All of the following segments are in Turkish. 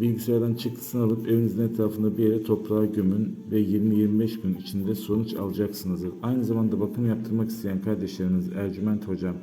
Bilgisayardan çıktısını alıp evinizin etrafında bir yere toprağa gömün ve 20-25 gün içinde sonuç alacaksınızdır. Aynı zamanda bakım yaptırmak isteyen kardeşlerimiz Ercüment Hocam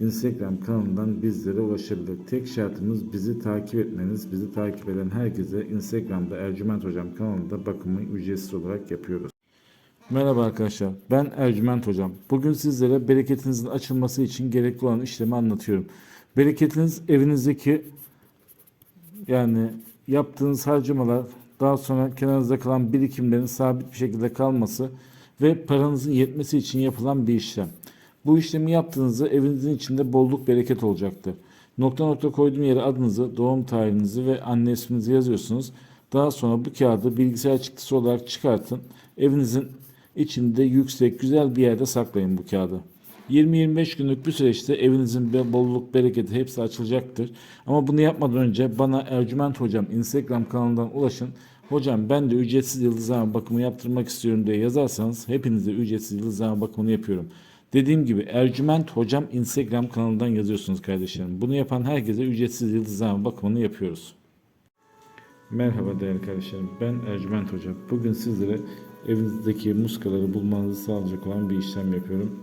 Instagram kanalından bizlere ulaşabilir. Tek şartımız bizi takip etmeniz. Bizi takip eden herkese Instagram'da Ercüment Hocam kanalında bakımı ücretsiz olarak yapıyoruz. Merhaba arkadaşlar. Ben Ercüment Hocam. Bugün sizlere bereketinizin açılması için gerekli olan işlemi anlatıyorum. Bereketiniz evinizdeki yani yaptığınız harcamalar daha sonra kenarınızda kalan birikimlerin sabit bir şekilde kalması ve paranızın yetmesi için yapılan bir işlem. Bu işlemi yaptığınızda evinizin içinde bolluk bereket olacaktır. Nokta nokta koyduğum yere adınızı, doğum tarihinizi ve anne isminizi yazıyorsunuz. Daha sonra bu kağıdı bilgisayar çıktısı olarak çıkartın. Evinizin içinde yüksek, güzel bir yerde saklayın bu kağıdı. 20-25 günlük bir süreçte evinizin bolluk, bereketi hepsi açılacaktır. Ama bunu yapmadan önce bana Ercüment Hocam Instagram kanalından ulaşın. Hocam ben de ücretsiz yıldızlama bakımı yaptırmak istiyorum diye yazarsanız hepinize ücretsiz yıldızlama bakımını yapıyorum. Dediğim gibi Ercüment Hocam Instagram kanalından yazıyorsunuz kardeşlerim. Bunu yapan herkese ücretsiz yıldızlama bakımını yapıyoruz. Merhaba değerli kardeşlerim. Ben Ercüment Hoca. Bugün sizlere evinizdeki muskaları bulmanızı sağlayacak olan bir işlem yapıyorum.